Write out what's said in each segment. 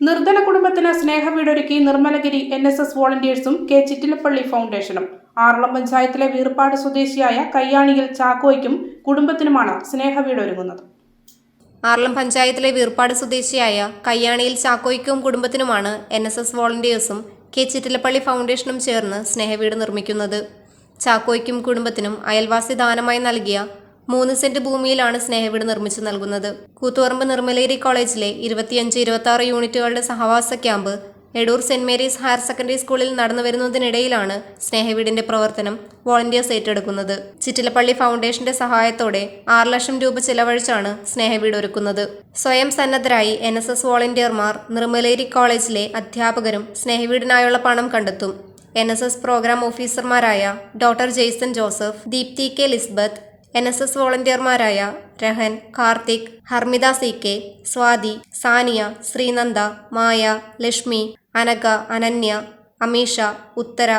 നിർധന കുടുംബത്തിന് സ്നേഹവീടൊരുക്കി നിർമ്മലഗിരി എൻ എസ് എസ് വോളണ്ടിയേഴ്സും കെ ചിറ്റിലപ്പള്ളി ഫൗണ്ടേഷനും ആറളം പഞ്ചായത്തിലെ വീർപ്പാട് സ്വദേശിയായ കയ്യാണിയിൽ ചാക്കോയ്ക്കും കുടുംബത്തിനുമാണ് സ്നേഹവീടൊരുങ്ങുന്നത് ആറളം പഞ്ചായത്തിലെ വീർപ്പാട് സ്വദേശിയായ കയ്യാണിയിൽ ചാക്കോയ്ക്കും കുടുംബത്തിനുമാണ് എൻ എസ് എസ് വോളണ്ടിയേഴ്സും കെ ചിറ്റിലപ്പള്ളി ഫൗണ്ടേഷനും ചേർന്ന് സ്നേഹവീട് നിർമ്മിക്കുന്നത്. ചാക്കോയ്ക്കും കുടുംബത്തിനും അയൽവാസി ദാനമായി നൽകിയ മൂന്ന് സെന്റ് ഭൂമിയിലാണ് സ്നേഹവീട് നിർമ്മിച്ചു നൽകുന്നത്. കൂത്തുപറമ്പ് നിർമ്മലേരി കോളേജിലെ ഇരുപത്തിയഞ്ച് ഇരുപത്തി ആറ് യൂണിറ്റുകളുടെ സഹവാസ camp Edoor saint Mary's higher secondary സ്കൂളിൽ നടന്നു വരുന്നതിനിടയിലാണ് സ്നേഹവീടിന്റെ പ്രവർത്തനം വോളണ്ടിയേഴ്സ് ഏറ്റെടുക്കുന്നത്. ചിറ്റിലപ്പള്ളി ഫൗണ്ടേഷന്റെ സഹായത്തോടെ ആറ് ലക്ഷം രൂപ ചിലവഴിച്ചാണ് സ്നേഹവീട് ഒരുക്കുന്നത്. സ്വയം സന്നദ്ധരായി എൻ എസ് എസ് വോളണ്ടിയർമാർ നിർമ്മലേരി കോളേജിലെ അധ്യാപകരും സ്നേഹവീടിനായുള്ള പണം കണ്ടെത്തും. എൻ എസ് എസ് പ്രോഗ്രാം ഓഫീസർമാരായ doctor Jaison Joseph Deepthi K Lisbeth N S S വോളണ്ടിയർമാരായ Rahan Karthik Harmitha C K Swathi Sania Sreenanda Maya Lakshmi Anaka Ananya Ameesha Uthara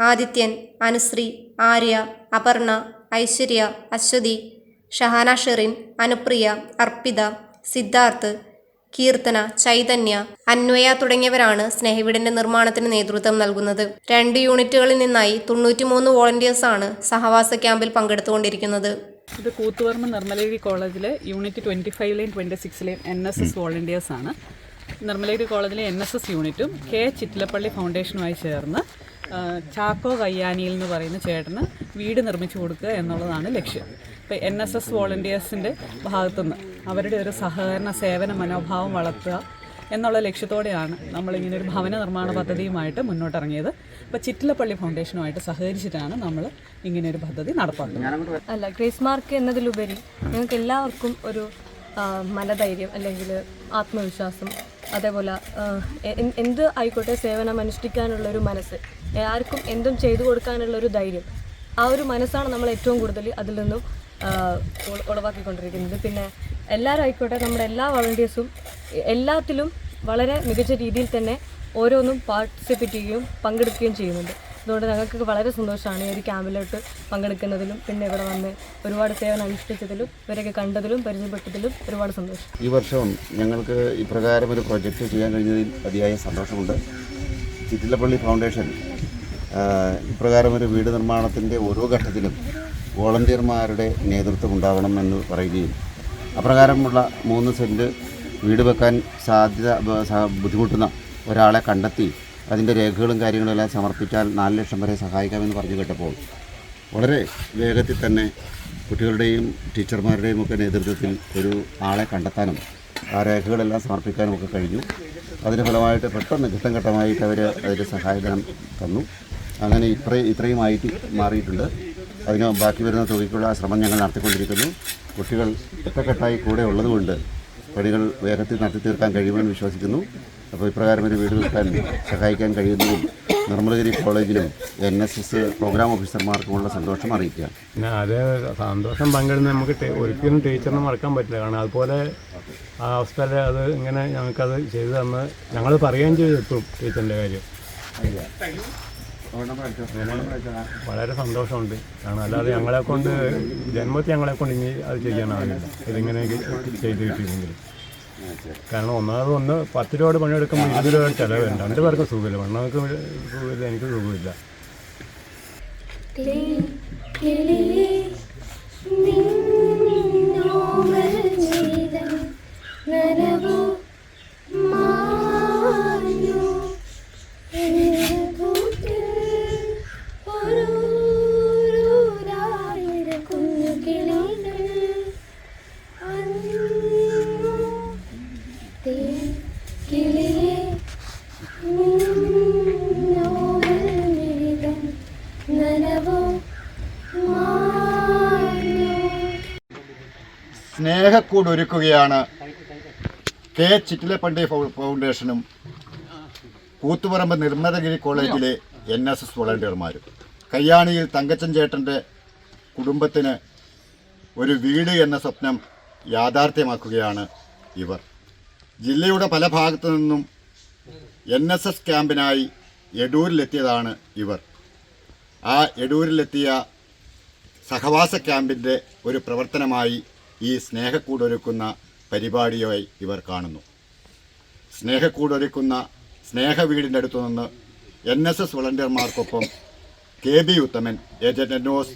Adithyan Anusree Arya Aparna Aishwarya Aswathy Shahana Sherin Anupriya Arpitha Siddharth Keerthana Chaitanya Anvaya തുടങ്ങിയവരാണ് സ്നേഹവീടിന്റെ നിർമ്മാണത്തിന് നേതൃത്വം നൽകുന്നത്. രണ്ട് യൂണിറ്റുകളിൽ നിന്നായി തൊണ്ണൂറ്റിമൂന്ന് വോളണ്ടിയേഴ്സാണ് സഹവാസ ക്യാമ്പിൽ പങ്കെടുത്തുകൊണ്ടിരിക്കുന്നത്. ഇത് കൂത്തുപറമ്പ് നിർമ്മലേരി കോളേജിലെ യൂണിറ്റ് ട്വന്റി ഫൈവിലെയും ട്വന്റി സിക്സിലെയും എൻ എസ് എസ് വോളണ്ടിയേഴ്സാണ് നിർമ്മലേരി കോളേജിലെ എൻ എസ് എസ് യൂണിറ്റും കെ ചിറ്റിലപ്പള്ളി ഫൗണ്ടേഷനുമായി ചേർന്ന് ചാക്കോ കയ്യാനിയിൽ എന്ന് പറയുന്ന ചേട്ടന് വീട് നിർമ്മിച്ചു കൊടുക്കുക എന്നുള്ളതാണ് ലക്ഷ്യം. ഇപ്പോൾ എൻ എസ് എസ് വോളണ്ടിയേഴ്സിന്റെ ഭാഗത്തുനിന്ന് അവരുടെ ഒരു സഹകരണ സേവന മനോഭാവം വളർത്തുക എന്നുള്ള ലക്ഷ്യത്തോടെയാണ് നമ്മളിങ്ങനെ ഒരു ഭവന നിർമ്മാണ പദ്ധതിയുമായിട്ട് മുന്നോട്ടിറങ്ങിയത്. അപ്പോൾ ചിറ്റിലപ്പള്ളി ഫൗണ്ടേഷനുമായിട്ട് സഹകരിച്ചിട്ടാണ് നമ്മൾ ഇങ്ങനെ ഒരു പദ്ധതി നടപ്പാക്കുന്നത്. അല്ല ഗ്രേസ് മാർക്ക് എന്നതിലുപരി ഞങ്ങൾക്ക് എല്ലാവർക്കും ഒരു മനധൈര്യം അല്ലെങ്കിൽ ആത്മവിശ്വാസം അതേപോലെ എന്ത് ആയിക്കോട്ടെ സേവനം അനുഷ്ഠിക്കാനുള്ള ഒരു മനസ്സ് ആർക്കും എന്തും ചെയ്തു കൊടുക്കാനുള്ള ഒരു ധൈര്യം ആ ഒരു മനസ്സാണ് നമ്മൾ ഏറ്റവും കൂടുതൽ അതിൽ നിന്നും ഉളവാക്കിക്കൊണ്ടിരിക്കുന്നത്. പിന്നെ എല്ലാവരും ആയിക്കോട്ടെ നമ്മുടെ എല്ലാ വളണ്ടിയേഴ്സും എല്ലാത്തിലും വളരെ മികച്ച രീതിയിൽ തന്നെ ഓരോന്നും പാർട്ടിസിപ്പേറ്റ് ചെയ്യുകയും പങ്കെടുക്കുകയും ചെയ്യുന്നുണ്ട്. അതുകൊണ്ട് ഞങ്ങൾക്ക് വളരെ സന്തോഷമാണ് ഈ ഒരു ക്യാമ്പിലോട്ട് പങ്കെടുക്കുന്നതിലും പിന്നെ ഇവിടെ വന്ന് ഒരുപാട് സേവനം അനുഷ്ഠിച്ചതിലും ഇവരെയൊക്കെ കണ്ടതിലും പരിചയപ്പെട്ടതിലും ഒരുപാട് സന്തോഷം. ഈ വർഷവും ഞങ്ങൾക്ക് ഇപ്രകാരം ഒരു പ്രൊജക്റ്റ് ചെയ്യാൻ കഴിഞ്ഞതിൽ അതിയായ സന്തോഷമുണ്ട്. ചിറ്റിലപ്പള്ളി ഫൗണ്ടേഷൻ ഇപ്രകാരം ഒരു വീട് നിർമ്മാണത്തിന്റെ ഓരോ ഘട്ടത്തിലും വോളണ്ടിയർമാരുടെ നേതൃത്വം ഉണ്ടാകണമെന്ന് പറയുകയും അപ്രകാരമുള്ള മൂന്ന് സെന്റ് വീട് വെക്കാൻ സാധ്യത ബുദ്ധിമുട്ടുന്ന ഒരാളെ കണ്ടെത്തി അതിന്റെ രേഖകളും കാര്യങ്ങളും എല്ലാം സമർപ്പിച്ചാൽ നാല് ലക്ഷം വരെ സഹായിക്കാമെന്ന് പറഞ്ഞു കേട്ടപ്പോൾ വളരെ വേഗത്തിൽ തന്നെ കുട്ടികളുടെയും ടീച്ചർമാരുടെയും ഒക്കെ നേതൃത്വത്തിൽ ഒരു ആളെ കണ്ടെത്താനും ആ രേഖകളെല്ലാം സമർപ്പിക്കാനും ഒക്കെ കഴിഞ്ഞു. അതിന്റെ ഫലമായിട്ട് പെട്ടെന്ന് ഘട്ടം ഘട്ടമായിട്ട് അവർ അതിന്റെ സഹായധനം തന്നു. അങ്ങനെ ഇത്രയും ഇത്രയുമായിട്ട് മാറിയിട്ടുണ്ട്. അതിന് ബാക്കി വരുന്ന തുകയ്ക്കുള്ള ശ്രമം ഞങ്ങൾ നടത്തിക്കൊണ്ടിരിക്കുന്നു. കുട്ടികൾ ഒറ്റക്കെട്ടായി കൂടെ ഉള്ളതുകൊണ്ട് പണികൾ വേഗത്തിൽ നടത്തി തീർക്കാൻ കഴിയുമെന്ന് വിശ്വസിക്കുന്നു. അപ്പോൾ ഇപ്രകാരം ഒരു വീട് വെക്കാൻ സഹായിക്കാൻ കഴിയുന്നതിൽ നിർമ്മലഗിരി കോളേജിലും എൻ എസ് എസ് പ്രോഗ്രാം ഓഫീസർമാർക്കുമുള്ള സന്തോഷം അറിയിക്കുക. പിന്നെ അത് സന്തോഷം പങ്കിടുന്ന നമുക്ക് ഒരിക്കലും ടീച്ചറിനെ മറക്കാൻ പറ്റില്ല. കാരണം അതുപോലെ ആ അവസ്ഥയിൽ അത് ഇങ്ങനെ ഞങ്ങൾക്കത് ചെയ്തു തന്ന് ഞങ്ങൾ പറയുകയും ചെയ്തു എപ്പോഴും ടീച്ചറിന്റെ കാര്യം. വളരെ സന്തോഷമുണ്ട്. കാരണം അല്ലാതെ ഞങ്ങളെ കൊണ്ട് ജന്മത്തിൽ ഞങ്ങളെ കൊണ്ട് ഇനി അത് ചെയ്യാനാവില്ല ഇതിങ്ങനെ ചെയ്ത് കിട്ടിയില്ലെങ്കിൽ കാരണം ഒന്നാമത് ഒന്ന് പത്ത് രൂപ പണിയെടുക്കുമ്പോൾ ഇരുപത് രൂപയുടെ ചിലവുണ്ട്. രണ്ട് പേർക്കും സുഖമില്ല. വണ്ണവർക്ക് സുഖമില്ല എനിക്ക് സുഖമില്ല. കിളിയെ സ്നേഹക്കൂട് ഒരുക്കുകയാണ് കെ. ചിറ്റിലപ്പണ്ടി ഫൗണ്ടേഷനും കൂത്തുപറമ്പ് നിർമ്മലഗിരി കോളേജിലെ എൻ എസ് എസ് വോളണ്ടിയർമാരും. കയ്യാണിയിൽ തങ്കച്ചൻ ചേട്ടന്റെ കുടുംബത്തിന് ഒരു വീട് എന്ന സ്വപ്നം യാഥാർത്ഥ്യമാക്കുകയാണ് ഇവർ. ജില്ലയുടെ പല ഭാഗത്തു നിന്നും എൻ എസ് എസ് ക്യാമ്പിനായി എടൂരിലെത്തിയതാണ് ഇവർ. ആ എടൂരിലെത്തിയ സഹവാസ ക്യാമ്പിന്റെ ഒരു പ്രവർത്തനമായി ഈ സ്നേഹക്കൂടൊരുക്കുന്ന പരിപാടിയായി ഇവർ കാണുന്നു. സ്നേഹക്കൂടൊരുക്കുന്ന സ്നേഹവീടിന്റെ അടുത്തു നിന്ന് എൻ എസ് എസ് വളണ്ടിയർമാർക്കൊപ്പം കെ ബി ഉത്തമൻ ഏജന്റ് എന്നോസ്